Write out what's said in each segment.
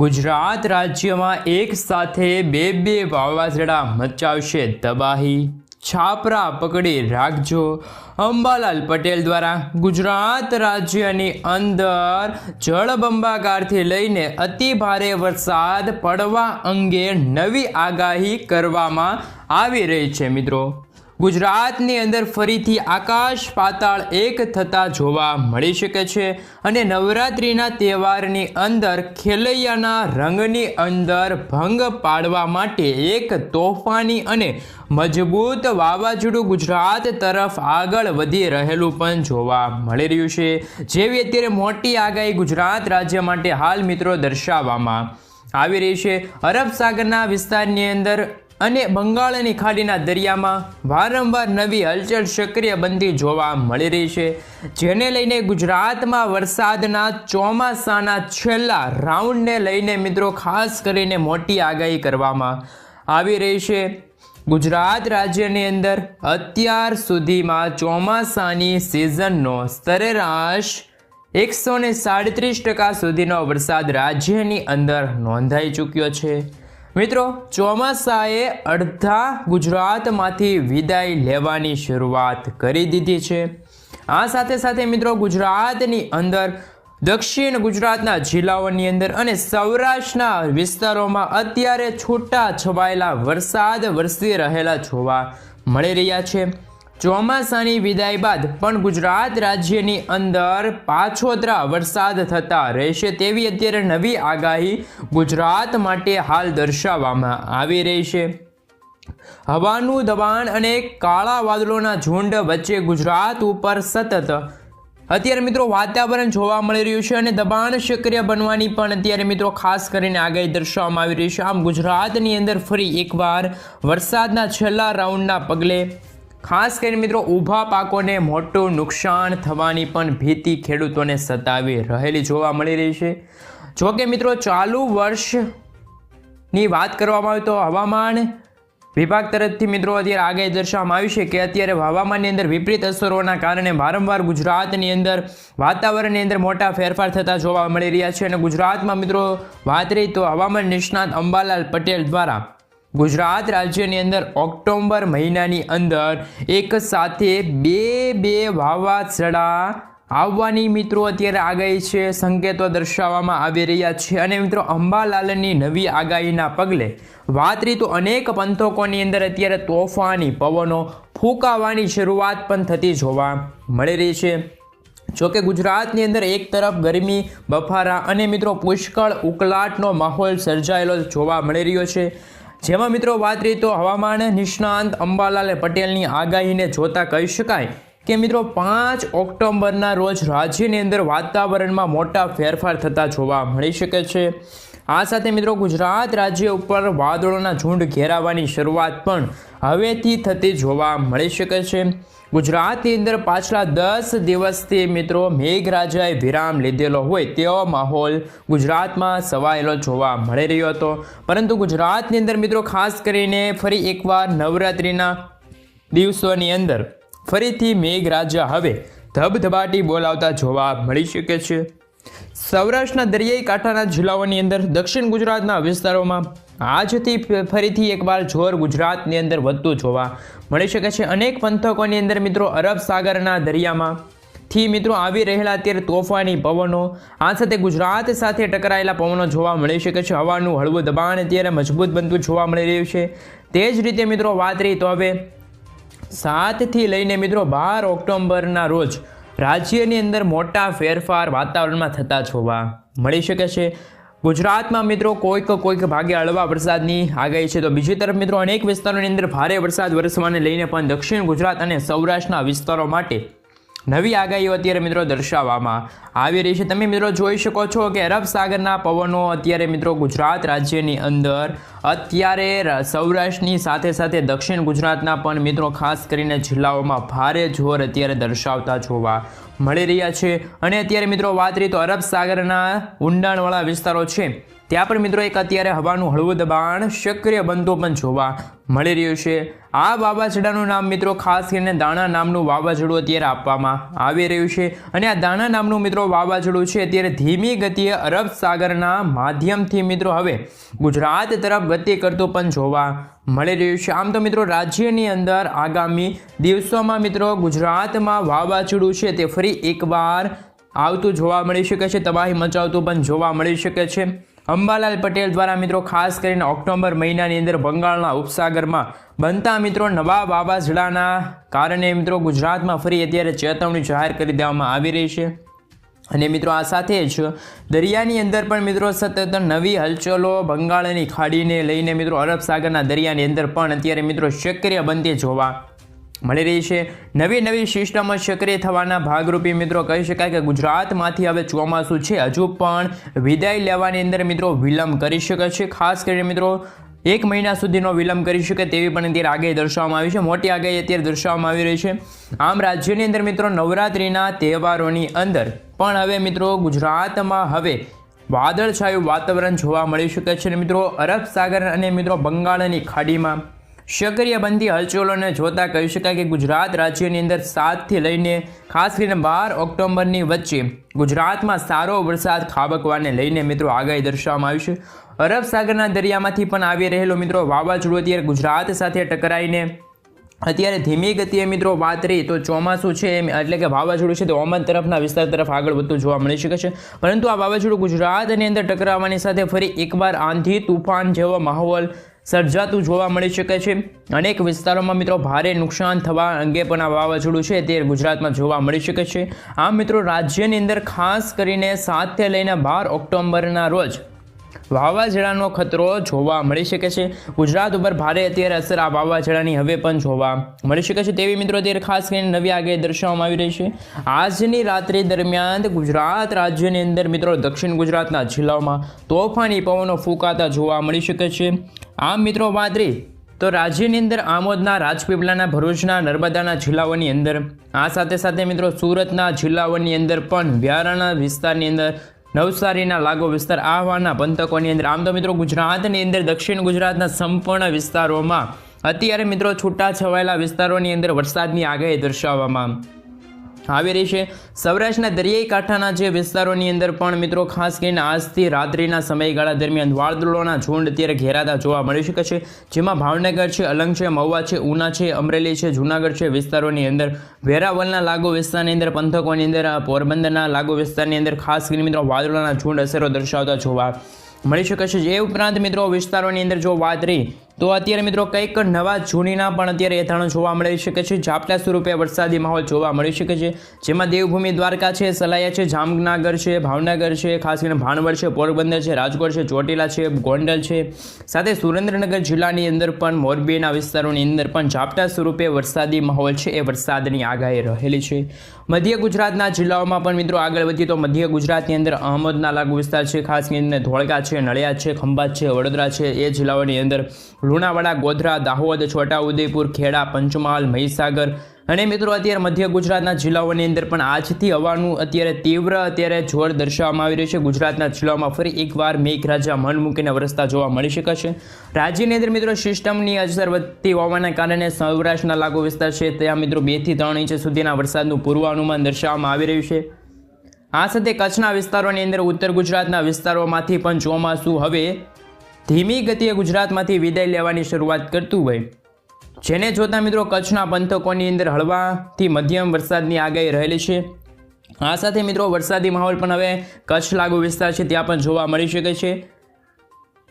ગુજરાત રાજ્યમાં એક સાથે બે બે વાવાઝોડા મચાવશે તબાહી. છાપરા પકડી રાખજો. અંબાલાલ પટેલ દ્વારા ગુજરાત રાજ્યની અંદર જળબંબાકારથી લઈને અતિ ભારે વરસાદ પડવા અંગે નવી આગાહી કરવામાં આવી રહી છે મિત્રો. ગુજરાતની અંદર ફરીથી આકાશ પાતાળ એક થતા જોવા મળી શકે છે અને નવરાત્રિના તહેવારની અંદર ખેલૈયાના રંગની અંદર ભંગ પાડવા માટે એક તોફાની અને મજબૂત વાવાઝોડું ગુજરાત તરફ આગળ વધી રહેલું પણ જોવા મળી રહ્યું છે. જેવી અત્યારે મોટી આગાહી ગુજરાત રાજ્ય માટે હાલ મિત્રો દર્શાવવામાં આવી રહી છે. અરબ સાગરના વિસ્તારની અંદર અને બંગાળની ખાડીના દરિયામાં વારંવાર નવી હલચલ સક્રિય બનતી જોવા મળી રહી છે. જેને લઈને ગુજરાતમાં વરસાદના ચોમાસાના છેલ્લા રાઉન્ડને લઈને મિત્રો, ખાસ કરીને મોટી આગાહી કરવામાં આવી રહી છે. ગુજરાત રાજ્યની અંદર અત્યાર સુધીમાં ચોમાસાની સિઝનનો સરેરાશ એકસો સાડત્રીસ ટકા સુધીનો વરસાદ રાજ્યની અંદર નોંધાઈ ચૂક્યો છે. મિત્રો, ચોમાસાએ અડધા ગુજરાતમાંથી વિદાય લેવાની શરૂઆત કરી દીધી છે. આ સાથે સાથે મિત્રો, ગુજરાતની અંદર, દક્ષિણ ગુજરાતના જિલ્લાઓની અંદર અને સૌરાષ્ટ્રના વિસ્તારોમાં અત્યારે છૂટા છવાયેલા વરસાદ વરસી રહેલા જોવા મળી રહ્યા છે. ચોમાસાની વિદાય બાદ પણ ગુજરાત રાજ્યની અંદર પાછોતરા વરસાદ થતા રહેશે તેવી અત્યારે નવી આગાહી ગુજરાત માટે હાલ દર્શાવવામાં આવી રહી છે. હવાનું દબાણ અને કાળા વાદળોના ઝુંડ વચ્ચે ગુજરાત ઉપર સતત અત્યારે મિત્રો વાતાવરણ જોવા મળી રહ્યું છે અને દબાણ સક્રિય બનવાની પણ અત્યારે મિત્રો ખાસ કરીને આગાહી દર્શાવવામાં આવી રહી છે. આમ ગુજરાતની અંદર ફરી એકવાર વરસાદના છેલ્લા રાઉન્ડના પગલે ખાસ કરીને મિત્રો, ઊભા પાકોને મોટું નુકસાન થવાની પણ ભીતિ ખેડૂતોને સતાવી રહેલી જોવા મળી રહી છે. જોકે મિત્રો, ચાલુ વર્ષની વાત કરવામાં આવે તો હવામાન વિભાગ તરફથી મિત્રો અત્યારે આગાહી દર્શાવવામાં આવી છે કે અત્યારે હવામાનની અંદર વિપરીત અસરોના કારણે વારંવાર ગુજરાતની અંદર વાતાવરણની અંદર મોટા ફેરફાર થતા જોવા મળી રહ્યા છે. અને ગુજરાતમાં મિત્રો વાત રહી તો હવામાન નિષ્ણાત અંબાલાલ પટેલ દ્વારા ગુજરાત રાજ્યની અંદર ઓક્ટોબર મહિનાની અંદર એક સાથે બે બે વાવાઝોડા આવવાની મિત્રો અત્યારે આગાહી છે, સંકેતો દર્શાવવામાં આવી રહ્યા છે અને મિત્રો અંબાલાલની નવી આગાહીના પગલે વાત રહી તો અનેક પંથકોની અંદર અત્યારે તોફાની પવનો ફૂંકાવાની શરૂઆત પણ થતી જોવા મળી રહી છે. જોકે ગુજરાતની અંદર એક તરફ ગરમી, બફારા અને મિત્રો પુષ્કળ ઉકળાટનો માહોલ સર્જાયેલો જોવા મળી રહ્યો છે. જેમાં મિત્રો વાત રહી તો હવામાન નિષ્ણાંત અંબાલાલ પટેલની આગાહીને જોતા કહી શકાય કે મિત્રો પાંચ ઓક્ટોબરના રોજ રાજ્યની અંદર વાતાવરણમાં મોટા ફેરફાર થતા જોવા મળી શકે છે. આ સાથે મિત્રો ગુજરાત રાજ્ય ઉપર વાદળોના ઝુંડ ઘેરાવાની શરૂઆત પણ હવેથી થતી જોવા મળી શકે છે. ગુજરાતની અંદર પાછલા દસ દિવસથી મિત્રો મેઘરાજાએ વિરામ લીધેલો હોય તેવો માહોલ ગુજરાતમાં સવાયેલો જોવા મળી રહ્યો હતો. પરંતુ ગુજરાતની અંદર મિત્રો ખાસ કરીને ફરી એકવાર નવરાત્રિના દિવસોની અંદર ફરીથી મેઘરાજા હવે ધબધબાટી બોલાવતા જોવા મળી શકે છે. સૌરાષ્ટ્રના દરિયાઈ કાંઠાના જિલ્લાઓની અંદર દક્ષિણ ગુજરાતના વિસ્તારોમાં આજથી ફરીથી એકવાર જોર ગુજરાતની અંદર વધતું જોવા મળી શકે છે. અનેક પંથકોની અંદર મિત્રો અરબ સાગરના દરિયામાં થી મિત્રો આવી રહેલા અત્યારે તોફાની પવનો, આ સાથે ગુજરાત સાથે ટકરાયેલા પવનો જોવા મળી શકે છે. હવાનું હળવું દબાણ અત્યારે મજબૂત બનતું જોવા મળી રહ્યું છે. તે જ રીતે મિત્રો વાત રહી તો હવે સાતથી લઈને મિત્રો બાર ઓક્ટોબરના રોજ રાજ્યની અંદર મોટા ફેરફાર વાતાવરણમાં થતા જોવા મળી શકે છે. ગુજરાતમાં મિત્રો કોઈક કોઈક ભાગે હળવા વરસાદની આગાહી છે. તો બીજી તરફ મિત્રો અનેક વિસ્તારોની અંદર ભારે વરસાદ વરસવાને લઈને પણ દક્ષિણ ગુજરાત અને સૌરાષ્ટ્રના વિસ્તારો માટે નવી આગાહીઓ અત્યારે મિત્રો દર્શાવવામાં આવી રહી છે. તમે મિત્રો જોઈ શકો છો કે અરબ સાગરના પવનો અત્યારે મિત્રો ગુજરાત રાજ્યની અંદર અત્યારે સૌરાષ્ટ્રની સાથે સાથે દક્ષિણ ગુજરાતના પણ મિત્રો ખાસ કરીને જિલ્લાઓમાં ભારે જોર અત્યારે દર્શાવતા જોવા મળી રહ્યા છે. અને અત્યારે મિત્રો વાત રહી તો અરબ સાગરના ઊંડાણવાળા વિસ્તારો છે. ત્યાં પણ મિત્રો એક અત્યારે હવાનું હળવું દબાણ સક્રિય બનતું પણ જોવા મળી રહ્યું છે. આ વાવાઝોડાનું નામ મિત્રો ખાસ કરીને દાણા નામનું વાવાઝોડું અત્યારે આપવામાં આવી રહ્યું છે. અને આ દાણા નામનું મિત્રો વાવાઝોડું છે અત્યારે ધીમી ગતિએ અરબ સાગરના માધ્યમથી મિત્રો હવે ગુજરાત તરફ ગતિ કરતું પણ જોવા મળી રહ્યું છે. આમ તો મિત્રો રાજ્યની અંદર આગામી દિવસોમાં મિત્રો ગુજરાતમાં વાવાઝોડું છે તે ફરી એકવાર આવતું જોવા મળી શકે છે. તબાહી મચાવતું પણ જોવા મળી શકે છે. અંબાલાલ પટેલ દ્વારા મિત્રો, ખાસ કરીને ઓક્ટોબર મહિનાની અંદર બંગાળના ઉપસાગરમાં બનતા મિત્રો, નવા વાવાઝોડાના કારણે મિત્રો ગુજરાતમાં ફરી અત્યારે ચેતવણી જાહેર કરી દેવામાં આવી રહી છે. અને મિત્રો, આ સાથે જ દરિયાની અંદર પણ મિત્રો સતત નવી હલચલો બંગાળની ખાડીને લઈને મિત્રો અરબ સાગરના દરિયાની અંદર પણ અત્યારે મિત્રો સક્રિય બનતી જોવા મળી રહી છે. નવી નવી સિસ્ટમો સક્રિય થવાના ભાગરૂપે મિત્રો કહી શકાય કે ગુજરાતમાંથી હવે ચોમાસું છે. હજુ પણ વિદાય લેવાની અંદર મિત્રો વિલંબ કરી શકે છે. ખાસ કરીને મિત્રો એક મહિના સુધીનો વિલંબ કરી શકે તેવી પણ અત્યારે આગાહી દર્શાવવામાં આવી છે. મોટી આગાહી અત્યારે દર્શાવવામાં આવી રહી છે. આમ રાજ્યની અંદર મિત્રો નવરાત્રિના તહેવારોની અંદર પણ હવે મિત્રો ગુજરાતમાં હવે વાદળછાયું વાતાવરણ જોવા મળી શકે છે. મિત્રો અરબ સાગર અને મિત્રો બંગાળની ખાડીમાં સક્રિય બનતી હલચલોને જોતા કહી શકાય કે ગુજરાત રાજ્યની અંદર સાતથી લઈને ખાસ કરીને બાર ઓક્ટોબરની વચ્ચે ગુજરાતમાં સારો વરસાદ ખાબકવાને લઈને મિત્રો આગાહી દર્શાવવામાં આવી છે. અરબ સાગરના દરિયામાંથી પણ આવી રહેલો મિત્રો વાવાઝોડું અત્યારે ગુજરાત સાથે ટકરાઈને અત્યારે ધીમી ગતિએ મિત્રો વાત રહી તો ચોમાસું છે એમ એટલે કે વાવાઝોડું છે તે ઓમાન તરફના વિસ્તાર તરફ આગળ વધતું જોવા મળી શકે છે. પરંતુ આ વાવાઝોડું ગુજરાતની અંદર ટકરાવવાની સાથે ફરી એકવાર આંધી તુફાન જેવો માહોલ સર્જાતું જોવા મળી શકે છે. અનેક વિસ્તારોમાં મિત્રો ભારે નુકસાન થવા અંગે પણ આ વાવાઝોડું છે તે ગુજરાતમાં જોવા મળી શકે છે. આમ મિત્રો રાજ્યની અંદર ખાસ કરીને સાતથી લઈને બાર ઓક્ટોબરના રોજ વાવાઝોડાનો ખતરો જોવા મળી શકે છે. ગુજરાત ઉપર ભારે અત્યારે અસર આ વાવાઝોડાની હવે પણ જોવા મળી શકે છે. તેવી મિત્રો અત્યારે ખાસ કરીને નવી આગાહી દર્શાવવામાં આવી રહી છે. આજની રાત્રિ દરમિયાન ગુજરાત રાજ્યની અંદર મિત્રો દક્ષિણ ગુજરાતના જિલ્લાઓમાં તોફાની પવનો ફૂંકાતા જોવા મળી શકે છે. આમ મિત્રો વાત રહી તો રાજ્યની અંદર આમોદના રાજપીપળાના ભરૂચના નર્મદાના જિલ્લાઓની અંદર. આ સાથે સાથે મિત્રો સુરતના જિલ્લાઓની અંદર પણ વ્યારાના વિસ્તારની અંદર નવસારીના લાગો વિસ્તાર આહવાના પંથકોની અંદર. આમ તો મિત્રો ગુજરાતની અંદર, દક્ષિણ ગુજરાતના સંપૂર્ણ વિસ્તારોમાં અત્યારે મિત્રો છૂટા છવાયેલા વિસ્તારોની અંદર વરસાદની આગાહી દર્શાવવામાં આવી રહી છે. સૌરાષ્ટ્રના દરિયાઈ કાંઠાના જે વિસ્તારોની અંદર પણ મિત્રો, ખાસ કરીને આજથી રાત્રિના સમયગાળા દરમિયાન વાદળોના ઝુંડ અત્યારે ઘેરાતા જોવા મળી શકે છે. જેમાં ભાવનગર છે, અલંગ છે, મહુવા છે, ઉના છે, અમરેલી છે, જૂનાગઢ છે વિસ્તારોની અંદર વેરાવલના લાગુ વિસ્તારની અંદર, પંથકોની અંદર પોરબંદરના લાગુ વિસ્તારની અંદર ખાસ કરીને મિત્રો વાદળોના ઝુંડ અસરો દર્શાવતા જોવા મળી શકે છે. એ ઉપરાંત મિત્રો વિસ્તારોની અંદર જો વાત રહી તો અત્યારે મિત્રો કંઈક નવા જૂનીના પણ અત્યારે એથાણો જોવા મળી શકે છે. ઝાપટા સ્વરૂપે વરસાદી માહોલ જોવા મળી શકે છે. જેમાં દેવભૂમિ દ્વારકા છે, સલાયા છે, જામનગર છે, ભાવનગર છે, ખાસ કરીને ભાણવડ છે, પોરબંદર છે, રાજકોટ છે, ચોટીલા છે, ગોંડલ છે. સાથે સુરેન્દ્રનગર જિલ્લાની અંદર પણ મોરબીના વિસ્તારોની અંદર પણ ઝાપટા સ્વરૂપે વરસાદી માહોલ છે. એ વરસાદની આગાહી રહેલી છે. મધ્ય ગુજરાતના જિલ્લાઓમાં પણ મિત્રો આગળ વધીએ તો મધ્ય ગુજરાતની અંદર અહમદના લાગુ વિસ્તાર છે. ખાસ કરીને ધોળકા છે નળિયા છે, ખંભાત છે, વડોદરા છે. એ જિલ્લાઓની અંદર લુણાવાડા, ગોધરા, દાહોદ, છોટાઉદેપુર, ખેડા, પંચમહાલ, મહીસાગર અને મિત્રો અત્યારે મધ્ય ગુજરાતના જિલ્લાઓની અંદર પણ આજથી હવાનું અત્યારે તીવ્ર અત્યારે જોર દર્શાવવામાં આવી રહ્યું છે. ગુજરાતના જિલ્લાઓમાં ફરી એકવાર મેઘરાજા મન મૂકીને વરસતા જોવા મળી શકે છે. રાજ્યની અંદર મિત્રો સિસ્ટમની અસર વધતી હોવાના કારણે સૌરાષ્ટ્રના લાગુ વિસ્તાર છે. ત્યાં મિત્રો બેથી ત્રણ ઇંચ સુધીના વરસાદનું પૂર્વાનુમાન દર્શાવવામાં આવી રહ્યું છે. આ સાથે કચ્છના વિસ્તારોની અંદર ઉત્તર ગુજરાતના વિસ્તારોમાંથી પણ ચોમાસું હવે ધીમી ગતિએ ગુજરાતમાંથી વિદાય લેવાની શરૂઆત કરતું હોય. જેને જોતા મિત્રો કચ્છના પંથકોની અંદર હળવાથી મધ્યમ વરસાદની આગાહી રહેલી છે. આ સાથે મિત્રો વરસાદી માહોલ પણ હવે કચ્છ લાગુ વિસ્તાર છે, ત્યાં પણ જોવા મળી શકે છે.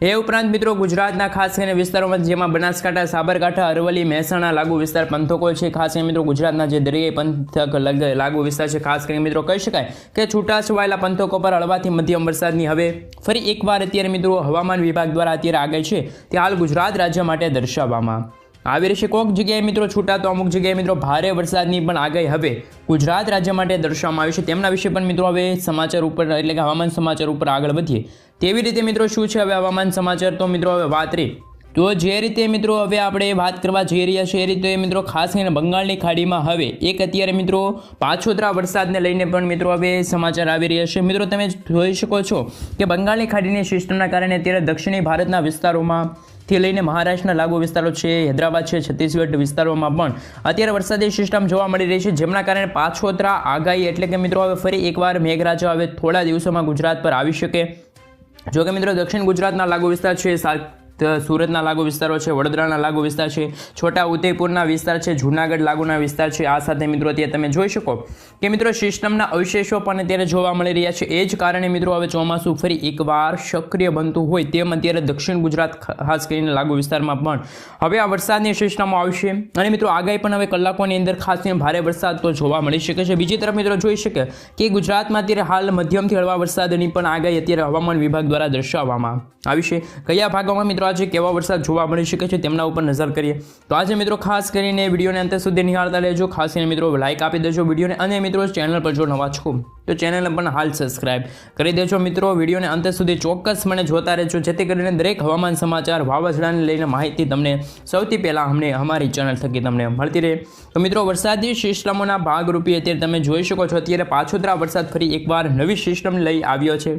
એ ઉપરાંત મિત્રો ગુજરાતના ખાસ કરીને વિસ્તારોમાં જેમાં બનાસકાંઠા, સાબરકાંઠા, અરવલ્લી, મહેસાણા લાગુ વિસ્તાર પંથકો છે. ખાસ કરીને મિત્રો ગુજરાતના જે દરિયાઈ પંથક લાગુ વિસ્તાર છે. ખાસ કરીને મિત્રો કહી શકાય કે છૂટાછવાયેલા પંથકો પર હળવાથી મધ્યમ વરસાદની હવે ફરી એકવાર અત્યારે મિત્રો હવામાન વિભાગ દ્વારા અત્યારે આગળ છે. તે હાલ ગુજરાત રાજ્ય માટે દર્શાવવામાં આવી રહેશે કોઈક જગ્યાએ મિત્રો છૂટા તો અમુક જગ્યાએ મિત્રો ભારે વરસાદની પણ આગાહી હવે ગુજરાત રાજ્ય માટે દર્શાવવામાં આવી છે. તેમના વિશે પણ મિત્રો હવે સમાચાર ઉપર, એટલે કે હવામાન સમાચાર ઉપર આગળ વધીએ. તેવી રીતે મિત્રો શું છે હવે હવામાન સમાચાર? તો મિત્રો હવે વાત રહી તો જે રીતે મિત્રો હવે આપણે વાત કરવા જઈ રહ્યા છીએ, એ રીતે મિત્રો ખાસ કરીને બંગાળની ખાડીમાં હવે એક અત્યારે મિત્રો પાછોતરા વરસાદને લઈને પણ મિત્રો હવે સમાચાર આવી રહ્યા છે. મિત્રો તમે જોઈ શકો છો કે બંગાળની ખાડીની સિસ્ટમના કારણે અત્યારે દક્ષિણી ભારતના વિસ્તારોમાં થી લઈને મહારાષ્ટ્રના લાગુ વિસ્તારો છે, હૈદરાબાદ છે, છત્તીસગઢ વિસ્તારોમાં પણ અત્યારે વરસાદી સિસ્ટમ જોવા મળી રહી છે, જેમના કારણે પાછોતરા આગાહી એટલે કે મિત્રો હવે ફરી એકવાર મેઘરાજા હવે થોડા દિવસોમાં ગુજરાત પર આવી શકે. જો કે મિત્રો દક્ષિણ ગુજરાતના લાગુ વિસ્તાર છે સુરતના લાગુ વિસ્તારો છે, વડોદરાના લાગુ વિસ્તાર છે છોટા ઉદયપુરના વિસ્તાર છે, જૂનાગઢ લાગુના વિસ્તાર છે. આ સાથે મિત્રો અત્યારે તમે જોઈ શકો કે મિત્રો સિસ્ટમના અવશેષો પણ અત્યારે જોવા મળી રહ્યા છે. એ જ કારણે મિત્રો હવે ચોમાસું ફરી એકવાર સક્રિય બનતું હોય તેમ અત્યારે દક્ષિણ ગુજરાત ખાસ કરીને લાગુ વિસ્તારમાં પણ. હવે આ વરસાદની સિસ્ટમો આવશે અને મિત્રો આગાહી પણ હવે કલાકોની અંદર ખાસ ભારે વરસાદ તો જોવા મળી શકે છે. બીજી તરફ મિત્રો જોઈ શકે કે ગુજરાતમાં અત્યારે હાલ મધ્યમથી હળવા વરસાદની પણ આગાહી અત્યારે હવામાન વિભાગ દ્વારા દર્શાવવામાં આવી છે. કયા ભાગોમાં મિત્રો આજે કેવા વરસાદ જોવા મળી શકે છે તેમના ઉપર નજર કરીએ. તો આજે મિત્રો ખાસ કરીને વિડીયોને અંત સુધી નિહાળતા રહેજો. ખાસ કરીને મિત્રો લાઇક આપી દેજો વિડીયોને અને મિત્રો ચેનલ પર જો નવા છો, તો ચેનલને પણ હાલ સબસ્ક્રાઇબ કરી દેજો મિત્રો. વિડીયોને અંત સુધી ચોક્કસ મને જોતા રહેજો, જેથી કરીને દરેક હવામાન સમાચાર, વાવાઝોડાને લઈને માહિતી તમને સૌથી પહેલાં અમને અમારી ચેનલ થકી તમને મળતી રહે. તો મિત્રો વરસાદી સિસ્ટમોના ભાગરૂપે અત્યારે તમે જોઈ શકો છો, અત્યારે પાછોતરા વરસાદ ફરી એકવાર નવી સિસ્ટમ લઈ આવ્યો છે.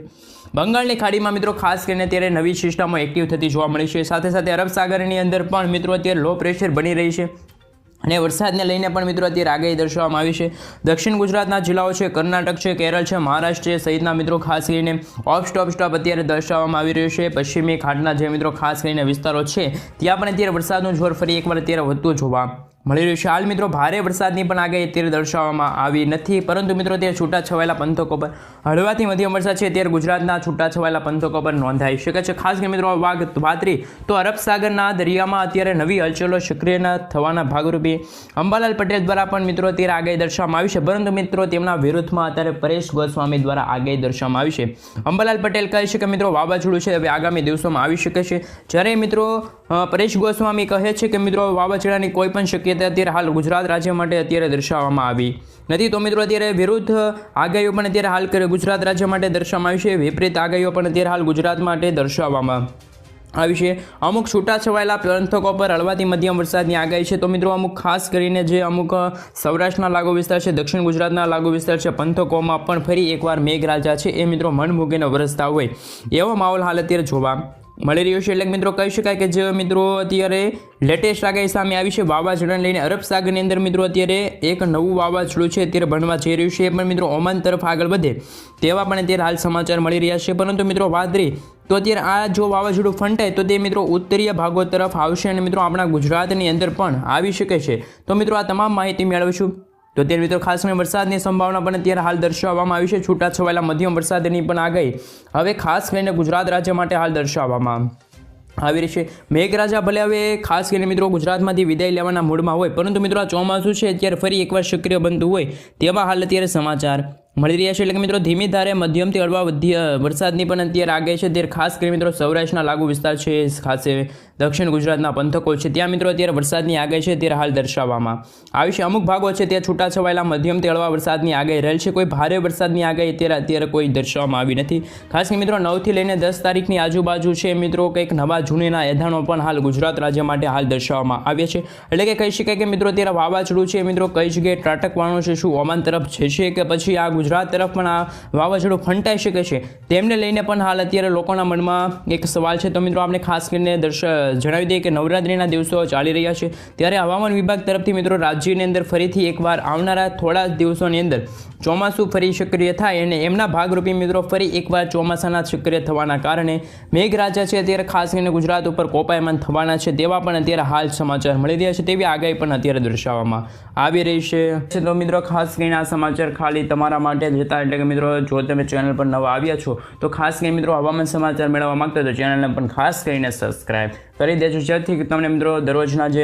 બંગાળની ખાડીમાં મિત્રો ખાસ કરીને અત્યારે નવી સિસ્ટમો એક્ટિવ થતી જોવા મળી છે. સાથે સાથે અરબ સાગરની અંદર પણ મિત્રો અત્યારે લો પ્રેશર બની રહી છે. અને વરસાદને લઈને પણ મિત્રો અત્યારે આગાહી દર્શાવવામાં આવી છે. દક્ષિણ ગુજરાતના જિલ્લાઓ છે, કર્ણાટક છે, કેરળ છે, મહારાષ્ટ્ર છે, સહિતના મિત્રો ખાસ કરીને ઓફ સ્ટોપ સ્ટોપ અત્યારે દર્શાવવામાં આવી રહ્યું છે. પશ્ચિમી ઘાટના જે મિત્રો ખાસ કરીને વિસ્તારો છે, ત્યાં પણ અત્યારે વરસાદનું જોર ફરી એકવાર અત્યારે વધતું જોવા મળી રહ્યું છે. હાલ મિત્રો, ભારે વરસાદની પણ આગાહી અત્યારે દર્શાવવામાં આવી નથી, પરંતુ મિત્રો અત્યારે છૂટા છવાયેલા પંથકો પર હળવાથી મધ્યમ વરસાદ છે. અત્યારે ગુજરાતના છૂટા છવાયેલા પંથકો પર નોંધાઈ શકે છે. ખાસ કરીને મિત્રો વાગ વાતરી તો અરબ સાગરના દરિયામાં અત્યારે નવી હલચલો સક્રિય થવાના ભાગરૂપે અંબાલાલ પટેલ દ્વારા પણ મિત્રો, અત્યારે આગાહી દર્શાવવામાં આવી છે. પરંતુ મિત્રો, તેમના વિરુદ્ધમાં અત્યારે પરેશ ગોસ્વામી દ્વારા આગાહી દર્શાવવામાં આવી છે. અંબાલાલ પટેલ કહે છે કે મિત્રો, વાવાઝોડું છે, હવે આગામી દિવસોમાં આવી શકે છે. જ્યારે મિત્રો પરેશ ગોસ્વામી કહે છે કે મિત્રો, વાવાઝોડાની કોઈ પણ શક્યતા અત્યારે હાલ ગુજરાત રાજ્ય માટે અત્યારે દર્શાવવામાં આવી નથી. તો મિત્રો, અત્યારે વિરુદ્ધ આગાહીઓ પણ અત્યારે હાલ ગુજરાત રાજ્ય માટે દર્શાવવામાં આવી છે. વિપરીત આગાહીઓ પણ અત્યારે હાલ ગુજરાત માટે દર્શાવવામાં આવી છે. અમુક છૂટા છવાયેલા પંથકો પર હળવાથી મધ્યમ વરસાદની આગાહી છે. તો મિત્રો, અમુક ખાસ કરીને જે અમુક સૌરાષ્ટ્રના લાગુ વિસ્તાર છે, દક્ષિણ ગુજરાતના લાગુ વિસ્તાર છે, પંથકોમાં પણ ફરી એકવાર મેઘરાજા છે. એ મિત્રો મન મૂકીને વરસતા હોય એવો માહોલ હાલ અત્યારે જોવા મળી રહ્યું છે. એટલે મિત્રો કહી શકાય કે જે મિત્રો અત્યારે લેટેસ્ટ આગાહી સામે આવી છે. વાવાઝોડાને લઈને અરબ સાગરની અંદર મિત્રો અત્યારે એક નવું વાવાઝોડું છે અત્યારે બનવા જઈ રહ્યું છે. એ પણ મિત્રો ઓમાન તરફ આગળ વધે તેવા પણ અત્યારે હાલ સમાચાર મળી રહ્યા છે. પરંતુ મિત્રો વાત રહી તો અત્યારે આ જો વાવાઝોડું ફંટાય તો તે મિત્રો ઉત્તરીય ભાગો તરફ આવશે અને મિત્રો આપણા ગુજરાતની અંદર પણ આવી શકે છે. તો મિત્રો આ તમામ માહિતી મેળવીશું. તો અત્યારે મિત્રો ખાસ કરીને વરસાદની સંભાવના પણ અત્યારે હાલ દર્શાવવામાં આવી છે. છૂટાછવાયેલા મધ્યમ વરસાદની પણ આગાહી. હવે ખાસ કરીને ગુજરાત રાજ્ય માટે હાલ દર્શાવવામાં આવી રહી છે. મેઘરાજા ભલે હવે ખાસ કરીને મિત્રો ગુજરાતમાંથી વિદાય લેવાના મૂડમાં હોય. પરંતુ મિત્રો આ ચોમાસું છે, અત્યારે ફરી એકવાર સક્રિય બનતું હોય તેવા હાલ અત્યારે સમાચાર મળી રહ્યા છે. એટલે કે મિત્રો, ધીમી ધારે મધ્યમથી હળવા વરસાદની પણ અત્યારે આગે છે. ત્યારે ખાસ કરીને મિત્રો, સૌરાષ્ટ્રના લાગુ વિસ્તાર છે, ખાસ દક્ષિણ ગુજરાતના પંથકો છે. ત્યાં મિત્રો, અત્યારે વરસાદની આગે છે ત્યારે હાલ દર્શાવવામાં. આવી છે અમુક ભાગો છે, ત્યાં છૂટાછવાયેલા મધ્યમથી હળવા વરસાદની આગાહી રહેલ છે. કોઈ ભારે વરસાદની આગાહી અત્યારે અત્યારે કોઈ દર્શાવવામાં આવી નથી. ખાસ કરીને મિત્રો, નવથી લઈને દસ તારીખની આજુબાજુ છે મિત્રો, કંઈક નવા જૂનીના એધાણો પણ હાલ ગુજરાત રાજ્ય માટે હાલ દર્શાવવામાં આવ્યા છે. એટલે કે કહી શકાય કે મિત્રો, અત્યારે વાવાઝોડું છે. મિત્રો, કઈ જગ્યાએ ત્રાટકવાનું છે, શું હવામાન તરફ છે કે પછી આ ગુજરાત તરફ પણ આ વાવાઝોડું ફંટાઈ શકે છે. તેમને લઈને પણ હાલ અત્યારે લોકોના મનમાં એક સવાલ છે. તો મિત્રો આપણે ખાસ કરીને દર્શ, જણાવી દઈએ કે નવરાત્રિના દિવસો ચાલી રહ્યા છે. ત્યારે હવામાન વિભાગ તરફથી મિત્રો, રાજ્યની અંદર ફરીથી એકવાર આવનારા થોડા દિવસોની અંદર ચોમાસું ફરી સક્રિય થાય અને એમના ભાગરૂપે મિત્રો, ફરી એકવાર ચોમાસાના સક્રિય થવાના કારણે મેઘરાજા છે. અત્યારે ખાસ કરીને ગુજરાત ઉપર કોપાયમાન થવાના છે તેવા પણ અત્યારે હાલ સમાચાર મળી રહ્યા છે. તેવી આગાહી પણ અત્યારે દર્શાવવામાં આવી રહી છે. તો મિત્રો, ખાસ કરીને આ સમાચાર ખાલી તમારા માટે જતા એટલે કે મિત્રો, જો તમે ચેનલ પર નવા આવ્યા છો, તો ખાસ કરીને મિત્રો હવામાન સમાચાર મેળવવા માંગતા તો ચેનલને પણ ખાસ કરીને સબસ્ક્રાઇબ કરી દેજો. જેથી તમને મિત્રો દરરોજના જે